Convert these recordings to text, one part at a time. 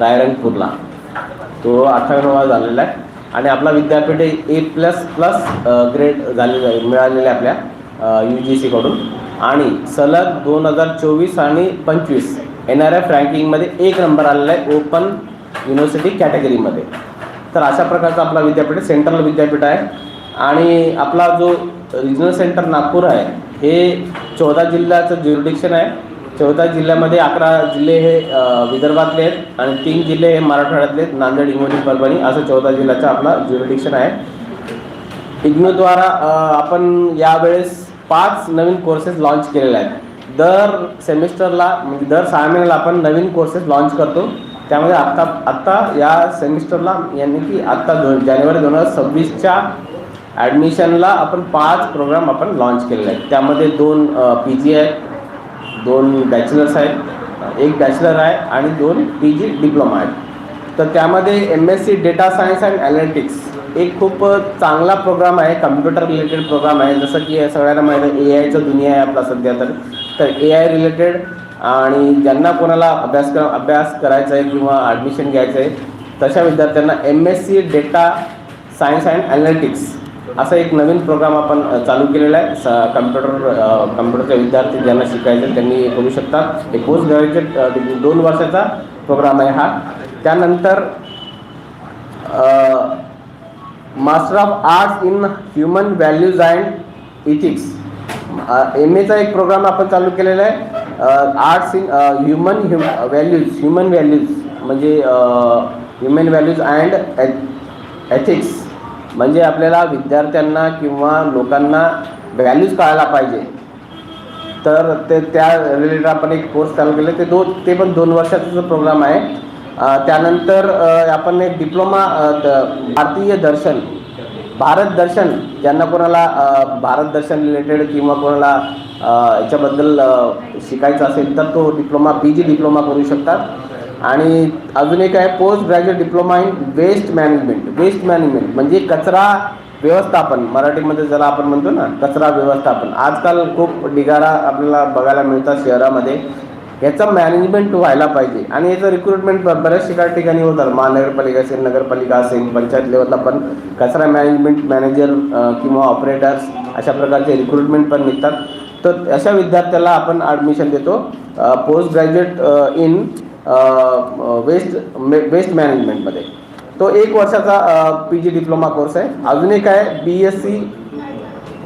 रायरंगपूरला. तो अठ्ठावन्नवा झालेला आहे. आणि आपला विद्यापीठ ए प्लस प्लस ग्रेड झालेला आहे मिळालेला आहे आपल्या यू जी सीकडून आणि सलग दोन हजार चोवीस आणि पंचवीस एन आर एफ रँकिंगमध्ये एक नंबर आलेला आहे ओपन युनिव्हर्सिटी कॅटेगरीमध्ये तर अशा प्रकारचा आपला विद्यापीठ सेंट्रल विद्यापीठ आहे. आणि आपला जो रिजनल सेंटर नागपूर आहे हे चौदा जिल्ह्याचं ज्युरिडिक्शन आहे. चौदा जिल्ह्यामध्ये अकरा जिल्हे हे विदर्भातले आहेत आणि तीन जिल्हे हे मराठवाड्यातले आहेत नांदेड हिंगोली परभणी असं चौदा जिल्ह्याचा आपला ज्युरिडिक्शन आहे. इग्नोद्वारा आपण यावेळेस पाच नवीन कोर्सेस लॉन्च केलेले आहेत. दर सेमिस्टरला म्हणजे दर सहा महिन्याला आपण नवीन कोर्सेस लॉन्च करतो. त्यामध्ये आत्ता आत्ता या सेमिस्टरला यांनी की आत्ता दोन जानेवारी दोन हजार सव्वीसच्या ॲडमिशनला आपण पाच प्रोग्राम आपण लॉन्च केलेले आहेत. त्यामध्ये दोन पी जी आहेत दोन बॅचलर्स आहेत. एक बॅचलर आहे आणि दोन पी जी डिप्लोमा आहेत. तर त्यामध्ये M S C data science and analytics एक खूप चांगला प्रोग्राम आहे. कम्प्युटर रिलेटेड प्रोग्राम आहे. जसं की सगळ्यांना माहिती आहे ए आयचं दुनिया आहे आपला सध्या तर. तर ए आय रिलेटेड आणि ज्यांना कोणाला अभ्यासक्रम अभ्यास करायचा आहे किंवा ॲडमिशन घ्यायचं आहे तशा विद्यार्थ्यांना M S C data science and analytics असा एक नवीन प्रोग्राम आपण चालू केलेला आहे. स कम्प्युटर कम्प्युटरचे विद्यार्थी ज्यांना शिकायचे त्यांनी करू शकतात एक पोस्ट ग्रॅज्युएट डिग्री दोन वर्षाचा प्रोग्राम आहे हा. त्यानंतर master of arts in human values and ethics M एचा एक प्रोग्राम आपण चालू केलेला आहे. Arts in human hu values human values म्हणजे ह्युमन व्हॅल्यूज अँड एथिक्स म्हणजे आपल्याला विद्यार्थ्यांना किंवा लोकांना व्हॅल्यूज कळायला पाहिजे. तर ते त्या रिलेटेड आपण एक कोर्स चालू केले ते दोन ते पण दोन वर्षाचा प्रोग्राम आहे. त्यानंतर आपण एक डिप्लोमा भारतीय दर्शन भारत दर्शन ज्यांना कोणाला भारत दर्शन रिलेटेड किंवा कोणाला याच्याबद्दल शिकायचं असेल तर तो डिप्लोमा पी जी डिप्लोमा करू शकतात. आणि अजून एक आहे post graduate diploma in waste management waste management म्हणजे कचरा व्यवस्थापन. मराठीमध्ये ज्याला आपण म्हणतो ना कचरा व्यवस्थापन. आजकाल खूप ढिगारा आपल्याला बघायला मिळतात शहरामध्ये. याचं मॅनेजमेंट व्हायला पाहिजे. आणि याचं रिक्रुटमेंट बऱ्याच ठिकाणी ठिकाणी होतात. महानगरपालिका असेल नगरपालिका असेल पंचायत लेवलला पण कचरा मॅनेजमेंट मॅनेजर किंवा ऑपरेटर्स अशा प्रकारचे रिक्रुटमेंट पण निघतात. तर अशा विद्यार्थ्याला आपण ॲडमिशन देतो. Post graduate in waste waste मॅनेजमेंटमध्ये तो एक वर्षाचा पी जी डिप्लोमा कोर्स आहे. अजून एक आहे B S C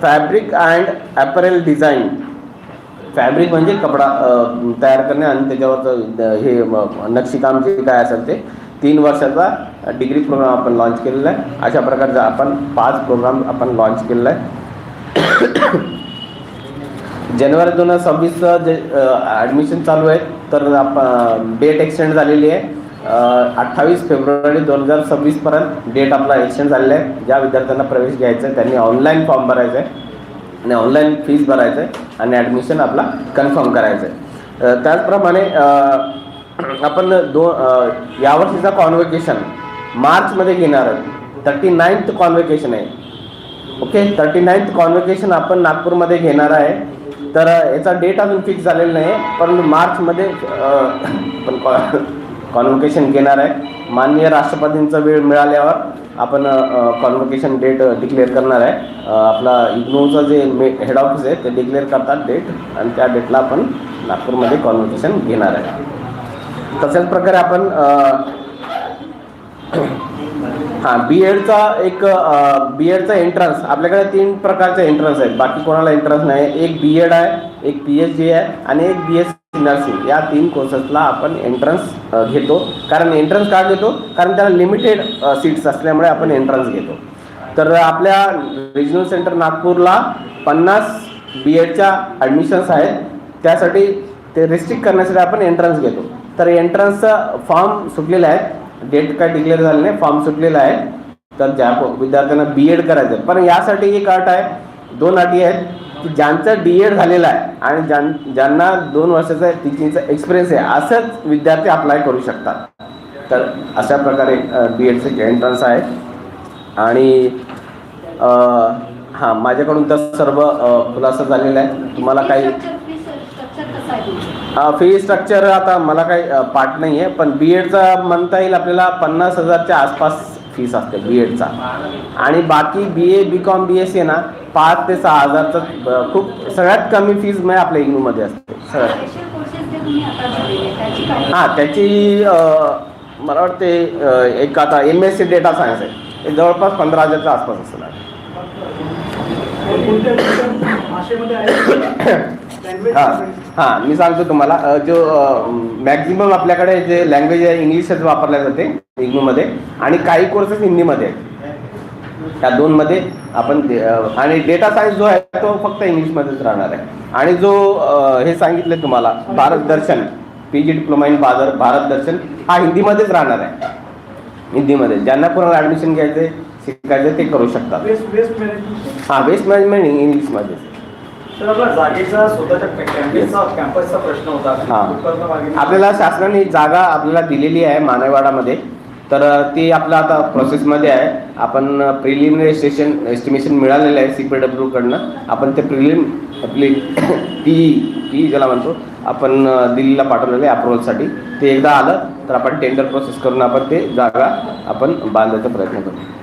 fabric and apparel design fabric म्हणजे कपडा तयार करणे आणि त्याच्यावरचं हे नक्षीकाम जे काय असेल ते. तीन वर्षाचा डिग्री प्रोग्राम आपण लॉन्च केलेला आहे. अशा प्रकारचा आपण पाच प्रोग्राम आपण लॉन्च केलेला आहे. जानेवारी दोन हजार सव्वीसचं जे ॲडमिशन चालू आहे तर आप डेट एक्सटेंड झालेली आहे. अठ्ठावीस फेब्रुवारी दोन हजार सव्वीसपर्यंत डेट आपला एक्सटेंड झालेला आहे. ज्या विद्यार्थ्यांना प्रवेश घ्यायचा आहे त्यांनी ऑनलाईन फॉर्म भरायचा आहे. आणि ऑनलाईन फीज भरायचं आहे आणि ॲडमिशन आपला कन्फर्म करायचं आहे. त्याचप्रमाणे आपण दो यावर्षीचा कॉन्व्हेकेशन मार्चमध्ये घेणार आहे थर्टी नाईन्थ कॉन्व्हेकेशन आहे. ओके? थर्टी नाईन्थ कॉन्व्हेकेशन आपण नागपूरमध्ये घेणार आहे. तर याचा डेट अजून फिक्स झालेला नाही पण मार्चमध्ये अ, आपण कॉन्व्होकेशन घेणार आहे. माननीय राष्ट्रपतींचा वेळ मिळाल्यावर आपण कॉन्व्होकेशन डेट डिक्लेअर करणार आहे. आपला इग्नोचं जे मे हेड ऑफिस आहे ते डिक्लेअर करतात डेट आणि त्या डेटला आपण नागपूरमध्ये कॉन्व्होकेशन घेणार आहे. तशाच प्रकारे आपण हां बी एडचा एक बी एडचा एंट्रन्स आपल्याकडे तीन प्रकारचे एंट्रन्स आहेत. बाकी कोणाला एंट्रन्स नाही. एक बी एड आहे एक पी एच डी आहे आणि एक बी एस सी नर्सिंग. या तीन कोर्सेसला आपण एंट्रन्स घेतो. कारण एंट्रन्स का घेतो? कारण त्याला लिमिटेड सीट्स असल्यामुळे आपण एंट्रन्स घेतो. तर आपल्या रिजनल सेंटर नागपूरला पन्नास बी एडच्या ॲडमिशन्स आहेत. त्यासाठी ते रिस्ट्रिक्ट करण्यासाठी आपण एंट्रन्स घेतो. तर एंट्रन्सचा फॉर्म सुटलेला आहे. डेट काय डिक्लेअर झालं नाही फॉर्म सुटलेला आहे. तर ज्या विद्यार्थ्यांना बी एड करायचं आहे. पण यासाठी एक अट आहे दोन अटी आहेत की ज्यांचं डी एड झालेलं आहे आणि ज्यां ज्यांना दोन वर्षाचा टीचिंगचा एक्सपिरियन्स आहे असंच विद्यार्थी अप्लाय करू शकतात. तर अशा प्रकारे बी एडचे एंट्रन्स आहे. आणि हां माझ्याकडून तर सर्व खुलासा झालेला आहे. तुम्हाला काही स्ट्रक्चर कसं आहे तुमचं फी स्ट्रक्चर आता मला काही पाठ नाही आहे पण बी एडचा म्हणता येईल आपल्याला पन्नास हजारच्या आसपास फीस असते बी एडचा आणि बाकी B A B com B S C ना पाच ते सहा हजारचं खूप सगळ्यात कमी फीज म्हणजे आपल्या इग्नूमध्ये असते. सगळ्यात. स्पेशल कोर्सेस जे तुम्ही आता झालेले त्याची काय? हां त्याची मला वाटते एक आता M S C data science आहे. हे जवळपास पंधरा हजारच्या आसपास असणार. हां. हां मी सांगतो तुम्हाला अ, जो मॅक्झिमम आपल्याकडे जे लँग्वेज आहे इंग्लिशच वापरल्या जाते इग्नूमध्ये आणि काही कोर्सेस हिंदीमध्ये. आहेत त्या दोनमध्ये आपण अ, आणि डेटा सायन्स जो आहे तो फक्त इंग्लिशमध्येच राहणार आहे. आणि जो अ, हे सांगितलं तुम्हाला Bharat Darshan P G diploma in बाजार भारत दर्शन हा हिंदीमध्येच राहणार आहे. हिंदीमध्ये ज्यांना कोणाला ॲडमिशन घ्यायचं शिकायचं ते करू शकतात. वेस्ट वेस्ट मॅनेजमेंट हां वेस्ट मॅनेजमेंट इंग्लिशमध्ये तर आपला जागेचा स्वतःच्या कॅम्पसचा कॅम्पसचा प्रश्न होता. हां. आपल्याला शासनाने जागा आपल्याला दिलेली आहे मानेवाडामध्ये. तर ती आपलं आता प्रोसेसमध्ये आहे. आपण प्रिलिमिनरी स्टेशन एस्टिमेशन मिळालेलं आहे सी पी डब्ल्यूकडनं आपण ते प्रिलिम आपली टी टी ज्याला म्हणतो आपण दिल्लीला पाठवलेलं आहे अप्रुव्हलसाठी ते एकदा आलं तर आपण टेंडर प्रोसेस करून आपण ते जागा आपण बांधायचा प्रयत्न करू हे.